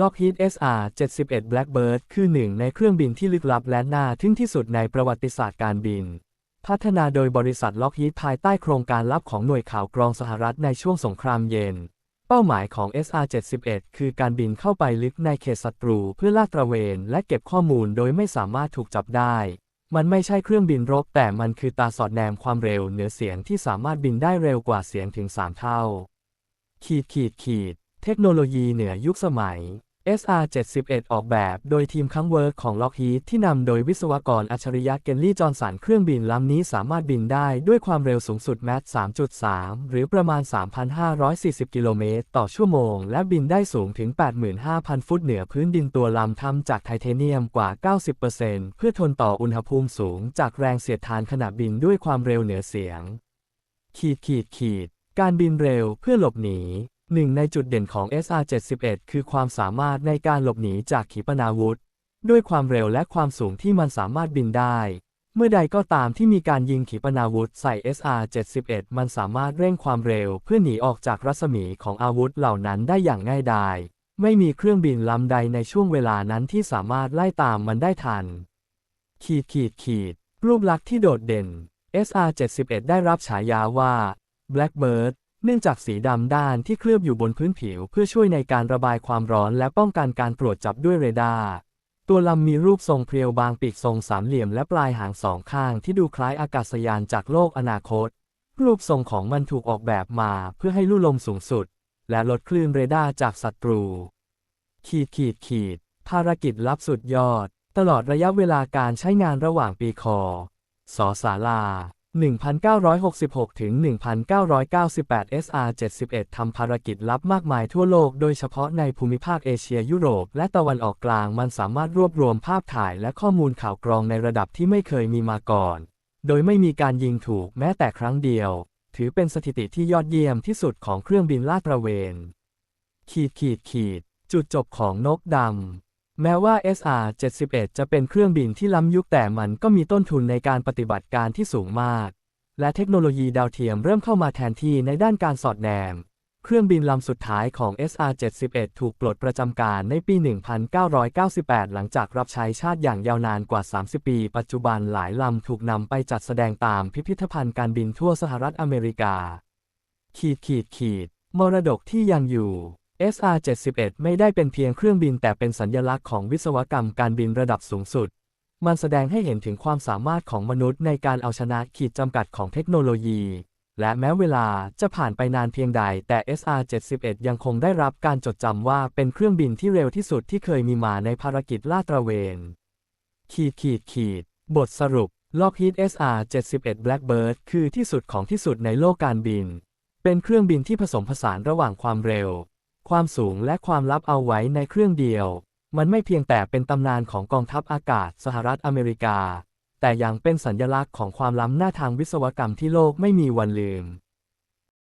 Lockheed SR-71 Blackbird คือหนึ่งในเครื่องบินที่ลึกลับและน่าทึ่งที่สุดในประวัติศาสตร์การบิน พัฒนาโดยบริษัท Lockheed ภายใต้โครงการลับของหน่วยข่าวกรองสหรัฐในช่วงสงครามเย็น เป้าหมายของ SR-71 คือการบินเข้าไปลึกในเขตศัตรูเพื่อลาดตระเวนและเก็บข้อมูลโดยไม่สามารถถูกจับได้ มันไม่ใช่เครื่องบินรบแต่มันคือตาสอดแนมความเร็วเหนือเสียงที่สามารถบินได้เร็วกว่าเสียงถึง 3 เท่า ขีดขีดขีด เทคโนโลยีเหนือยุคสมัย SR-71 ออกแบบโดยทีมคังเวิร์กของ Lockheed ที่นำโดยวิศวกรอัจฉริยะเกนลี่ จอห์นสัน เครื่องบินลำนี้สามารถบินได้ด้วยความเร็วสูงสุดแมท3.3 หรือประมาณ 3,540 กิโลเมตรต่อชั่วโมง และบินได้สูงถึง 85,000 ฟุตเหนือพื้นดินตัวลำทำจากไทเทเนียมกว่า 90%เพื่อทนต่ออุณหภูมิสูงจากแรงเสียดทานขณะบินด้วยความเร็วเหนือเสียง ขีดขีดขีด การบินเร็วเพื่อหลบหนี หนึ่งในจุดเด่นของ SR-71 คือความสามารถในการหลบหนีจากขีปนาวุธ ด้วยความเร็วและความสูงที่มันสามารถบินได้ เมื่อใดก็ตามที่มีการยิงขีปนาวุธใส่ SR-71 มันสามารถเร่งความเร็วเพื่อหนีออกจากรัศมีของอาวุธเหล่านั้นได้อย่างง่ายดาย ไม่มีเครื่องบินลำใดในช่วงเวลานั้นที่สามารถไล่ตามมันได้ทัน ขีดขีดขีด รูปลักษณ์ที่โดดเด่น SR-71 ได้รับฉายาว่า Blackbird เนื่องจากสีดำด้านที่เคลือบอยู่บนพื้นผิว เพื่อช่วยในการระบายความร้อนและป้องกันการตรวจจับด้วยเรดาร์ตัวลำมีรูปทรงเพรียวบางปีกทรงสามเหลี่ยมและปลายหางสองข้างที่ดูคล้ายอากาศยานจากโลกอนาคต รูปทรงของมันถูกออกแบบมาเพื่อให้ลู่ลมสูงสุด และลดคลื่นเรดาร์จากศัตรู ขีดขีดขีด ภารกิจลับสุดยอด ตลอดระยะเวลาการใช้งานระหว่างปีคอสอสาลา 1966 ถึง 1998 SR-71 ทำภารกิจลับมากมายทั่วโลก โดยเฉพาะในภูมิภาคเอเชียยุโรป และตะวันออกกลาง มันสามารถรวบรวมภาพถ่ายและข้อมูลข่าวกรองในระดับที่ไม่เคยมีมาก่อน โดยไม่มีการยิงถูกแม้แต่ครั้งเดียว ถือเป็นสถิติที่ยอดเยี่ยมที่สุดของเครื่องบินลาดตระเวน ขีดขีดขีด จุดจบของนกดำ แม้ว่า SR-71 จะเป็นเครื่องบินที่ล้ำยุคแต่มันก็มีต้นทุนในการปฏิบัติการที่สูงมาก และเทคโนโลยีดาวเทียมเริ่มเข้ามาแทนที่ในด้านการสอดแนม เครื่องบินลำสุดท้ายของ SR-71 ถูกปลดประจำการในปี 1998 หลังจากรับใช้ชาติอย่างยาวนานกว่า 30 ปี ปัจจุบันหลายลำถูกนำไปจัดแสดงตามพิพิธภัณฑ์การบินทั่วสหรัฐอเมริกา ขีดขีดขีดมรดกที่ยังอยู่ SR-71 ไม่ได้เป็นเพียงเครื่องบินแต่เป็นสัญลักษณ์ของวิศวกรรมการบินระดับสูงสุด มันแสดงให้เห็นถึงความสามารถของมนุษย์ในการเอาชนะขีดจำกัดของเทคโนโลยี และแม้เวลาจะผ่านไปนานเพียงใด แต่ SR-71 ยังคงได้รับการจดจำว่าเป็นเครื่องบินที่เร็วที่สุดที่เคยมีมาในภารกิจลาดตระเวน ขีดขีดขีด บทสรุป Lockheed SR-71 Blackbird คือที่สุดของที่สุดในโลกการบิน เป็นเครื่องบินที่ผสมผสานระหว่างความเร็ว ความสูงและความลับเอาไว้ในเครื่องเดียว มันไม่เพียงแต่เป็นตำนานของกองทัพอากาศสหรัฐอเมริกา แต่ยังเป็นสัญลักษณ์ของความล้ำหน้าทางวิศวกรรมที่โลกไม่มีวันลืม